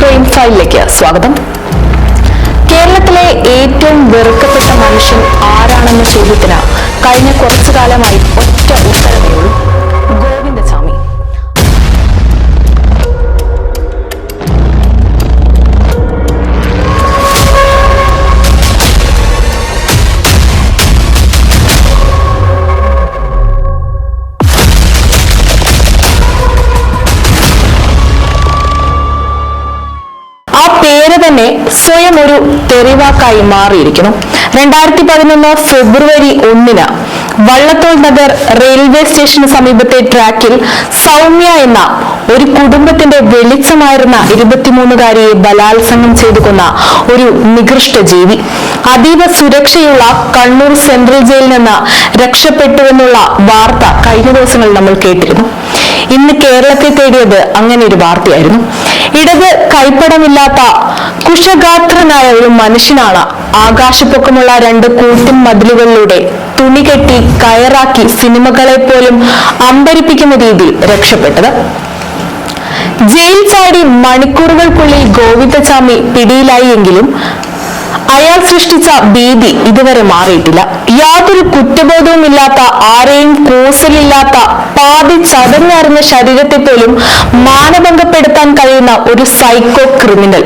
Crime ഫയലിലേക്ക് സ്വാഗതം. കേരളത്തിലെ ഏറ്റവും വെറുക്കപ്പെട്ട മനുഷ്യൻ ആരാണെന്ന ചോദ്യത്തിന് കഴിഞ്ഞ കുറച്ചു കാലമായി ഒറ്റ ഉത്തരമേ ഉള്ളൂ. തെറിവാക്കായി മാറിയിരിക്കുന്നു. രണ്ടായിരത്തി പതിനൊന്ന് ഫെബ്രുവരി ഒന്നിന് വള്ളത്തോൾ നഗർ റെയിൽവേ സ്റ്റേഷന് സമീപത്തെ ട്രാക്കിൽ സൗമ്യ എന്ന ഒരു കുടുംബത്തിന്റെ വെളിച്ചമായിരുന്ന ഇരുപത്തിമൂന്നുകാരിയെ ബലാത്സംഗം ചെയ്തു കൊന്ന ഒരു നികൃഷ്ട ജീവി. അതീവ സുരക്ഷയുള്ള കണ്ണൂർ സെൻട്രൽ ജയിലിൽ നിന്ന് രക്ഷപ്പെട്ടുവെന്നുള്ള വാർത്ത കഴിഞ്ഞ ദിവസങ്ങളിൽ നമ്മൾ കേട്ടിരുന്നു. ഇന്ന് കേരളത്തെ തേടിയത് അങ്ങനെ ഒരു വാർത്തയായിരുന്നു. ഇടത് കൈപ്പടമില്ലാത്ത കുശഗാത്രനായ ഒരു മനുഷ്യനാണ്. ആകാശപ്പൊക്കമുള്ള രണ്ട് കൂട്ടിൻ മതിലുകളിലൂടെ തുണി കെട്ടി കയറാക്കി സിനിമകളെ പോലും അമ്പരിപ്പിക്കുന്ന രീതിയിൽ രക്ഷപ്പെട്ടത്. ജയിൽ ചാടി മണിക്കൂറുകൾക്കുള്ളിൽ ഗോവിന്ദസ്വാമി പിടിയിലായി എങ്കിലും അയാൾ സൃഷ്ടിച്ച ഭീതി ഇതുവരെ മാറിയിട്ടില്ല. യാതൊരു കുറ്റബോധവുമില്ലാത്ത ആരെയും കൂസലില്ലാത്ത പാതി ചതഞ്ഞറിഞ്ഞ ശരീരത്തെ പോലും മാനഭംഗപ്പെടുത്താൻ കഴിയുന്ന ഒരു സൈക്കോ ക്രിമിനൽ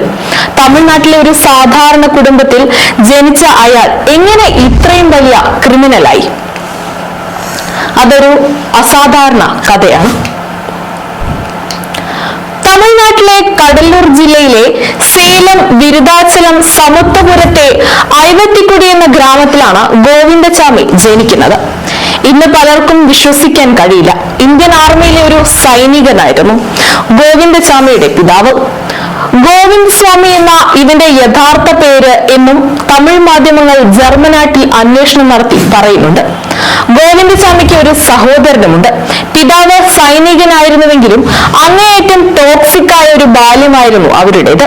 തമിഴ്നാട്ടിലെ ഒരു സാധാരണ കുടുംബത്തിൽ ജനിച്ച അയാൾ എങ്ങനെ ഇത്രയും വലിയ ക്രിമിനലായി അതൊരു അസാധാരണ കഥയാണ്. തമിഴ്നാട്ടിലെ കടലൂർ ജില്ലയിലെ വിരുദാചലം സമത്വപുരത്തെ ഐവത്തിക്കുടി എന്ന ഗ്രാമത്തിലാണ് ഗോവിന്ദസ്വാമി ജനിക്കുന്നത്. ഇന്ന് പലർക്കും വിശ്വസിക്കാൻ കഴിയില്ല. ഇന്ത്യൻ ആർമിയിലെ ഒരു സൈനികനായിരുന്നു ഗോവിന്ദസ്വാമിയുടെ പിതാവ്. ഗോവിന്ദ് സ്വാമി എന്ന ഇവന്റെ യഥാർത്ഥ പേര് എന്നും തമിഴ് മാധ്യമങ്ങൾ ജർമ്മനാട്ടിൽ അന്വേഷണം നടത്തി പറയുന്നുണ്ട്. ഗോവിന്ദസ്വാമിക്ക് ഒരു സഹോദരനുമുണ്ട്. പിതാവ് സൈനികനായിരുന്നുവെങ്കിലും അങ്ങേയറ്റം ടോക്സിക് ആയ ഒരു ബാല്യമായിരുന്നു അവരുടേത്.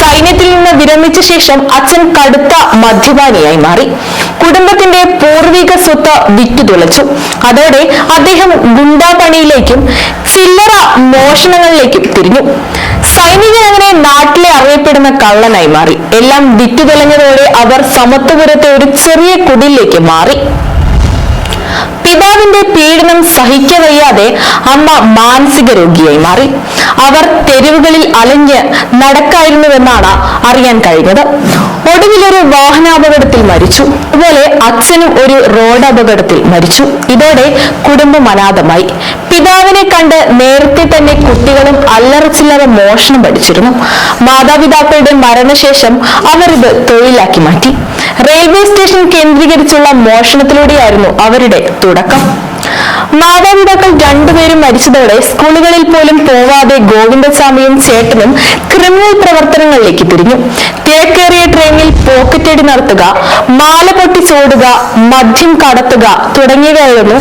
സൈന്യത്തിൽ നിന്ന് വിരമിച്ച ശേഷം അച്ഛൻ കടുത്ത മദ്യപാനിയായി മാറി. കുടുംബത്തിന്റെ പൂർവിക സ്വത്ത് വിറ്റുതുളച്ചു അതോടെ അദ്ദേഹം ഗുണ്ടാപണിയിലേക്കും ചില്ലറ മോഷണങ്ങളിലേക്കും തിരിഞ്ഞു. സൈനികൻ അങ്ങനെ നാട്ടിലെ അറിയപ്പെടുന്ന കള്ളനായി മാറി. എല്ലാം വിറ്റുതെളിഞ്ഞതോടെ അവർ സമത്വപുരത്തെ ഒരു ചെറിയ കുടിലേക്ക് മാറി. പിതാവിന്റെ പീഡനം സഹിക്കവയ്യാതെ അമ്മ മാനസിക രോഗിയായി മാറി. അവർ തെരുവുകളിൽ അലഞ്ഞ് നടക്കായിരുന്നുവെന്നാണ് അറിയാൻ കഴിഞ്ഞത്. ഒടുവിൽ ഒരു വാഹനാപകടത്തിൽ മരിച്ചു. അതുപോലെ അച്ഛനും ഒരു റോഡ് അപകടത്തിൽ മരിച്ചു. ഇതോടെ കുടുംബം അനാഥമായി. പിതാവിനെ കണ്ട് നേരത്തെ തന്നെ കുട്ടികളും അല്ലറച്ചില്ലറ മോഷണം പഠിച്ചിരുന്നു. മാതാപിതാക്കളുടെ മരണശേഷം അവർ ഇത് തൊഴിലാക്കി മാറ്റി. റെയിൽവേ സ്റ്റേഷൻ കേന്ദ്രീകരിച്ചുള്ള മോഷണത്തിലൂടെയായിരുന്നു അവരുടെ തുടക്കം. മാതാപിതാക്കൾ രണ്ടുപേരും മരിച്ചതോടെ സ്കൂളുകളിൽ പോലും പോവാതെ ഗോവിന്ദസ്വാമിയും ചേട്ടനും ക്രിമിനൽ പ്രവർത്തനങ്ങളിലേക്ക് തിരിഞ്ഞു. തിരക്കേറിയ ട്രെയിനിൽ പോക്കറ്റടി നടത്തുക മാല പൊട്ടി ചോടുക മദ്യം കടത്തുക തുടങ്ങിയവയായിരുന്നു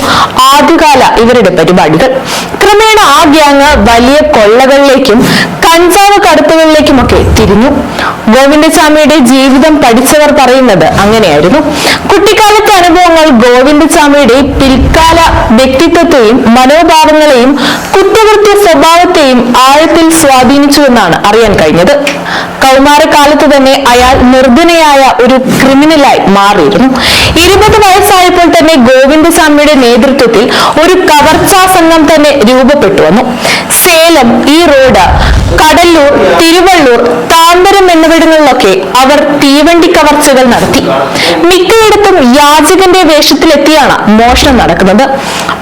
ആദ്യകാല ഇവരുടെ പരിപാടികൾ. ക്രമേണ ആ ഗ്യാങ് വലിയ കൊള്ളകളിലേക്കും കഞ്ചാവ് കടത്തുകളിലേക്കുമൊക്കെ തിരിഞ്ഞു. ഗോവിന്ദസ്വാമിയുടെ ജീവിതം പഠിച്ചവർ പറയുന്നത് അങ്ങനെയായിരുന്നു. കുട്ടിക്കാലത്തെ അനുഭവങ്ങൾ ഗോവിന്ദസ്വാമിയുടെ പിൽക്കാല വ്യക്തിത്വത്തെയും മനോഭാവങ്ങളെയും കുറ്റകൃത്യ സ്വഭാവത്തെയും ആഴത്തിൽ സ്വാധീനിച്ചുവെന്നാണ് അറിയാൻ കഴിഞ്ഞത്. കൗമാരകാലത്ത് തന്നെ അയാൾ നിർധനയായ ഒരു ക്രിമിനലായി മാറിയിരുന്നു. ഇരുപത് വയസ്സായപ്പോൾ തന്നെ ഗോവിന്ദസ്വാമിയുടെ നേതൃത്വത്തിൽ ഒരു കവർച്ചാ സംഘം തന്നെ രൂപപ്പെട്ടു വന്നു. സേലം ഈ റോഡ് കടല്ലൂർ തിരുവള്ളൂർ താന്തരം എന്നിവിടങ്ങളിലൊക്കെ അവർ തീവണ്ടി കവർച്ചകൾ നടത്തി. മിക്കയിടത്തും യാചകന്റെ വേഷത്തിലെത്തിയാണ് മോഷണം നടക്കുന്നത്.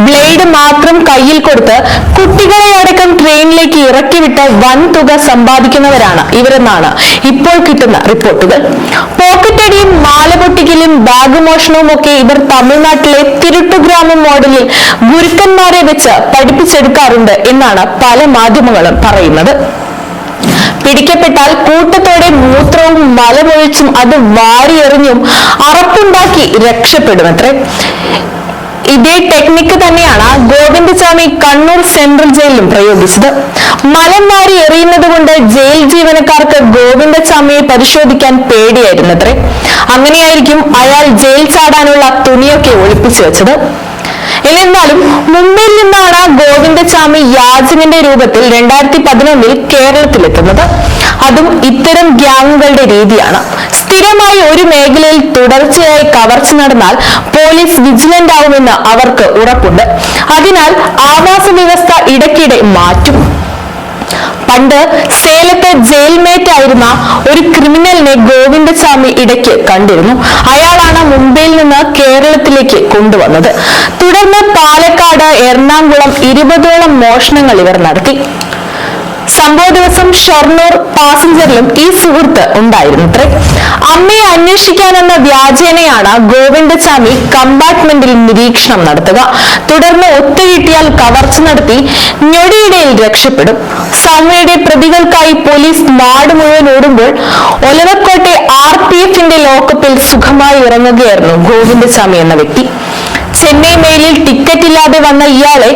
ബ്ലേഡ് മാത്രം കയ്യിൽ കൊടുത്ത് കുട്ടികളെ അടക്കം ട്രെയിനിലേക്ക് ഇറക്കിവിട്ട് വൻ തുക സമ്പാദിക്കുന്നവരാണ് ഇവരെന്നാണ് ഇപ്പോൾ കിട്ടുന്ന റിപ്പോർട്ടുകൾ. പോക്കറ്റടിയും മാല പൊട്ടിക്കലും ബാഗ് മോഷണവും ഒക്കെ ഇവർ തമിഴ്നാട്ടിലെ തിരുട്ടുഗ്രാമം മോഡലിൽ ഗുരുക്കന്മാരെ വെച്ച് പഠിപ്പിച്ചെടുക്കാറുണ്ട് എന്നാണ് പല മാധ്യമങ്ങളും പറയുന്നത്. പിടിക്കപ്പെട്ടാൽ കൂട്ടത്തോടെ മൂത്രവും മലമൊഴിച്ചും അത് വാരിയെറിഞ്ഞും അറപ്പുണ്ടാക്കി രക്ഷപ്പെടുമത്രേ ഇതേ ടെക്നിക്ക് തന്നെയാണ് ഗോവിന്ദസ്വാമി കണ്ണൂർ സെൻട്രൽ ജയിലിലും പ്രയോഗിച്ചത്. മലം വാരി എറിയുന്നത് കൊണ്ട് ജയിൽ ജീവനക്കാർക്ക് ഗോവിന്ദസ്വാമിയെ പരിശോധിക്കാൻ പേടിയായിരുന്നത്രേ. അങ്ങനെയായിരിക്കും അയാൾ ജയിൽ ചാടാനുള്ള തുണിയൊക്കെ ഒളിപ്പിച്ചു വെച്ചത്. എന്നിരുന്നാലും മുംബൈയിൽ നിന്നാണ് ഗോവിന്ദസ്വാമി യാചകന്റെ രൂപത്തിൽ രണ്ടായിരത്തി പതിനൊന്നിൽ കേരളത്തിലെത്തുന്നത്. അതും ഇത്തരം ഗ്യാങ്ങുകളുടെ രീതിയാണ്. സ്ഥിരമായി ഒരു മേഖലയിൽ തുടർച്ചയായി കവർച്ച നടന്നാൽ പോലീസ് വിജിലന്റ് ആവുമെന്ന് അവർക്ക് ഉറപ്പുണ്ട്. അതിനാൽ ആവാസ വ്യവസ്ഥ ഇടയ്ക്കിടെ മാറ്റും. പണ്ട് സേലത്ത് ജയിൽമേറ്റ് ആയിരുന്ന ഒരു ക്രിമിനലിനെ ഗോവിന്ദസ്വാമി ഇടയ്ക്ക് കണ്ടിരുന്നു. അയാളാണ് മുംബൈയിൽ നിന്ന് കേരളത്തിലേക്ക് കൊണ്ടുവന്നത്. തുടർന്ന് പാലക്കാട് എറണാകുളം ഇരുപതോളം മോഷണങ്ങൾ ഇവർ നടത്തി. സംഭവ ദിവസം ഷൊർണൂർ പാസഞ്ചറിലും ഈ സുഹൃത്ത് ഉണ്ടായിരുന്നത്രേ അമ്മയെ അന്വേഷിക്കാനെന്ന വ്യാജേനയാണ് ഗോവിന്ദസ്വാമി കമ്പാർട്ട്മെന്റിൽ നിരീക്ഷണം നടത്തുക. തുടർന്ന് ഒത്തുകിട്ടിയാൽ കവർച്ച നടത്തി ഞൊടിയിടയിൽ രക്ഷപ്പെടും. സൗമ്യയുടെ പ്രതികൾക്കായി പോലീസ് നാട് മുഴുവൻ ഓടുമ്പോൾ ഒലവക്കോട്ടെ ആർ പി എഫിന്റെ ലോക്കപ്പിൽ സുഖമായി ഇറങ്ങുകയായിരുന്നു ഗോവിന്ദസ്വാമി എന്ന വ്യക്തി. ചെന്നൈ മെയിലിൽ ടിക്കറ്റ് ഇല്ലാതെ വന്ന ഇയാളെ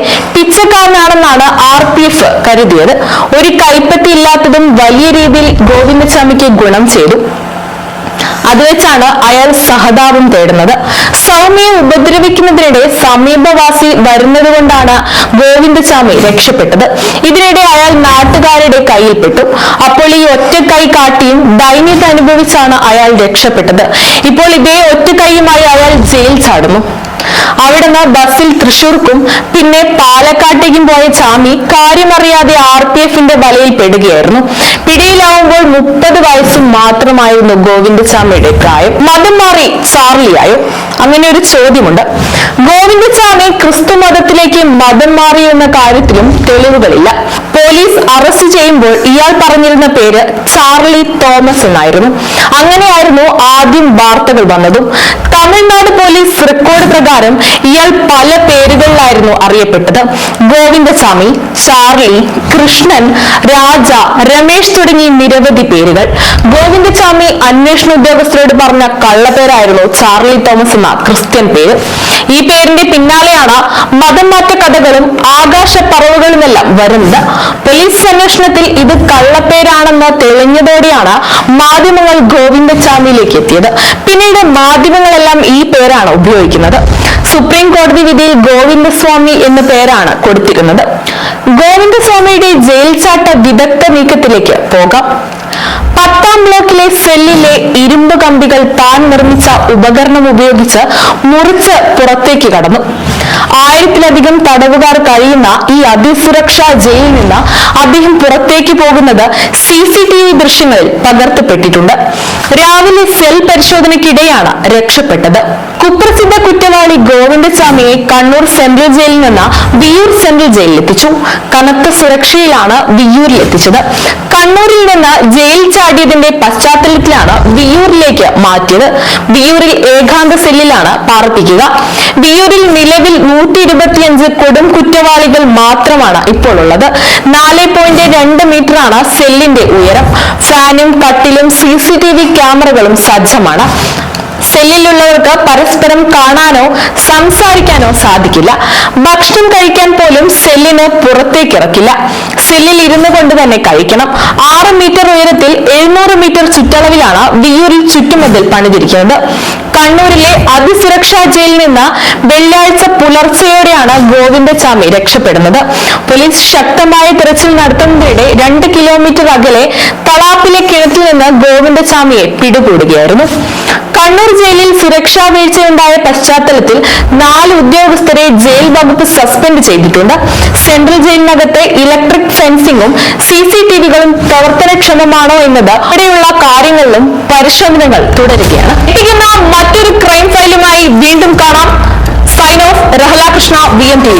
പിച്ചക്കാരനാണെന്നാണ് ആർ പി എഫ് കരുതിയത്. ഒരു കൈപ്പത്തി ഇല്ലാത്തതും വലിയ രീതിയിൽ ഗോവിന്ദസ്വാമിക്ക് ഗുണം ചെയ്തു. അത് വെച്ചാണ് അയാൾ സഹതാപം തേടുന്നത്. സൗമ്യയെ ഉപദ്രവിക്കുന്നതിനിടെ സമീപവാസി വരുന്നത് കൊണ്ടാണ് ഗോവിന്ദസ്വാമി രക്ഷപ്പെട്ടത്. ഇതിനിടെ അയാൾ നാട്ടുകാരുടെ കയ്യിൽപ്പെട്ടു. അപ്പോൾ ഈ ഒറ്റ കൈ കാട്ടിയും ദൈന്യത അനുഭവിച്ചാണ് അയാൾ രക്ഷപ്പെട്ടത്. ഇപ്പോൾ ഇതേ ഒറ്റ കൈയുമായി അയാൾ ജയിൽ ചാടുന്നു. അവിടുന്ന് ബസ്സിൽ തൃശൂർക്കും പിന്നെ പാലക്കാട്ടേക്കും പോയ ചാമി കാര്യമറിയാതെ ആർ പി എഫിന്റെ വലയിൽ പെടുകയായിരുന്നു. പിടിയിലാവുമ്പോൾ മുപ്പത് വയസ്സ് മാത്രമായിരുന്നു ഗോവിന്ദസ്വാമിയുടെ പ്രായം. മതം മാറി ചാർലിയായോ? അങ്ങനെ ഒരു ചോദ്യമുണ്ട്. ഗോവിന്ദസ്വാമി ക്രിസ്തു മതത്തിലേക്ക് മതം മാറിയോ എന്ന കാര്യത്തിലും തെളിവുകളില്ല. പോലീസ് അറസ്റ്റ് ചെയ്യുമ്പോൾ ഇയാൾ പറഞ്ഞിരുന്ന പേര് ചാർലി തോമസ് എന്നായിരുന്നു. അങ്ങനെയായിരുന്നു ആദ്യം വാർത്തകൾ വന്നതും. തമിഴ്നാട് പോലീസ് റെക്കോർഡ് പ്രകാരം ഇയാൾ പല പേരുകളിലായിരുന്നു അറിയപ്പെട്ടത്. ഗോവിന്ദസ്വാമി ചാർലി കൃഷ്ണൻ രാജ രമേശ് തുടങ്ങി നിരവധി പേരുകൾ. ഗോവിന്ദസ്വാമി അന്വേഷണ ഉദ്യോഗസ്ഥരോട് പറഞ്ഞ കള്ളപ്പേരായിരുന്നു ചാർലി തോമസ് എന്ന ക്രിസ്ത്യൻ പേര്. ഈ പേരിന്റെ പിന്നാലെയാണ് മതം മാറ്റ കഥകളും ആകാശ പറവുകളുമെല്ലാം വരുന്നത്. പോലീസ് അന്വേഷണത്തിൽ ഇത് കള്ളപ്പേരാണെന്ന് തെളിഞ്ഞതോടെയാണ് മാധ്യമങ്ങൾ ഗോവിന്ദസ്വാമിയിലേക്ക് എത്തിയത്. പിന്നീട് മാധ്യമങ്ങളെല്ലാം ഈ പേരാണ് ഉപയോഗിക്കുന്നത്. സുപ്രീം കോടതി വിധിയിൽ ഗോവിന്ദസ്വാമി എന്ന പേരാണ് കൊടുത്തിരുന്നത്. ഗോവിന്ദസ്വാമിയുടെ ജയിൽ ചാട്ട വിദഗ്ധ നീക്കത്തിലേക്ക് പോകാം. പത്താം ബ്ലോക്കിലെ സെല്ലിലെ ഇരുമ്പ് കമ്പികൾ താൻ നിർമ്മിച്ച ഉപകരണം ഉപയോഗിച്ച് മുറിച്ച് പുറത്തേക്ക് കടന്നു. ആയിരത്തിലധികം തടവുകാർ കഴിയുന്ന ഈ അതിസുരക്ഷാ ജയിലിൽ നിന്ന് അദ്ദേഹം പുറത്തേക്ക് പോകുന്നത് സി സി ടി വി ദൃശ്യങ്ങളിൽ പകർത്തപ്പെട്ടിട്ടുണ്ട്. രാവിലെ സെൽ പരിശോധനയ്ക്കിടെയാണ് രക്ഷപ്പെട്ടത്. കുപ്രസിദ്ധ കുറ്റവാളി ഗോവിന്ദസ്വാമിയെ കണ്ണൂർ സെൻട്രൽ ജയിലിൽ നിന്ന് വിയൂർ സെൻട്രൽ ജയിലിൽ എത്തിച്ചു. കനത്ത സുരക്ഷയിലാണ് വിയൂരിൽ എത്തിച്ചത്. കണ്ണൂരിൽ നിന്ന് ജയിൽ ചാടിയതിന്റെ പശ്ചാത്തലത്തിലാണ് വിയൂരിലേക്ക് മാറ്റിയത്. വിയൂരിൽ ഏകാന്ത സെല്ലിലാണ് പാർപ്പിക്കുക. വിയൂരിൽ നിലവിൽ നൂറ്റി ഇരുപത്തിയഞ്ച് കൊടും കുറ്റവാളികൾ മാത്രമാണ് ഇപ്പോൾ ഉള്ളത് നാല് പോയിന്റ് രണ്ട് മീറ്ററാണ് സെല്ലിന്റെ ഉയരം. ഫാനും കട്ടിലും സി സി ടി വി ക്യാമറകളും സജ്ജമാണ്. സെല്ലിലുള്ളവർക്ക് പരസ്പരം കാണാനോ സംസാരിക്കാനോ സാധിക്കില്ല. ഭക്ഷണം കഴിക്കാൻ പോലും സെല്ലിന് പുറത്തേക്ക് ഇറക്കില്ല സെല്ലിൽ ഇരുന്നു കൊണ്ട് തന്നെ കഴിക്കണം. ആറ് മീറ്റർ ഉയരത്തിൽ എഴുന്നൂറ് മീറ്റർ ചുറ്റളവിലാണ് വിയൂരിൽ ചുറ്റുമതിൽ പണിതിരിക്കുന്നത്. കണ്ണൂരിലെ അതിസുരക്ഷാ ജയിലിൽ നിന്ന് വെള്ളിയാഴ്ച പുലർച്ചെയോടെയാണ് ഗോവിന്ദസ്വാമി രക്ഷപ്പെടുന്നത്. പോലീസ് ശക്തമായ തിരച്ചിൽ നടത്തുന്നതിനിടെ രണ്ട് കിലോമീറ്റർ അകലെ തളാപ്പിലെ കിണറ്റിൽ നിന്ന് ഗോവിന്ദസ്വാമിയെ പിടികൂടുകയായിരുന്നു. കണ്ണൂർ ജയിലിൽ സുരക്ഷാ വീഴ്ചയുണ്ടായ പശ്ചാത്തലത്തിൽ നാല് ഉദ്യോഗസ്ഥരെ ജയിൽ വകുപ്പ് സസ്പെൻഡ് ചെയ്തിട്ടുണ്ട്. സെൻട്രൽ ജയിലിനകത്തെ ഇലക്ട്രിക് ഫെൻസിംഗും സി സി ടി വികളും പ്രവർത്തനക്ഷമമാണോ എന്നത് ഇവിടെയുള്ള കാര്യങ്ങളിലും പരിശോധനകൾ തുടരുകയാണ്. എത്തിക്കുന്ന മറ്റൊരു ക്രൈം ഫയലുമായി വീണ്ടും കാണാം. Sign off രഹലാകൃഷ്ണ V M T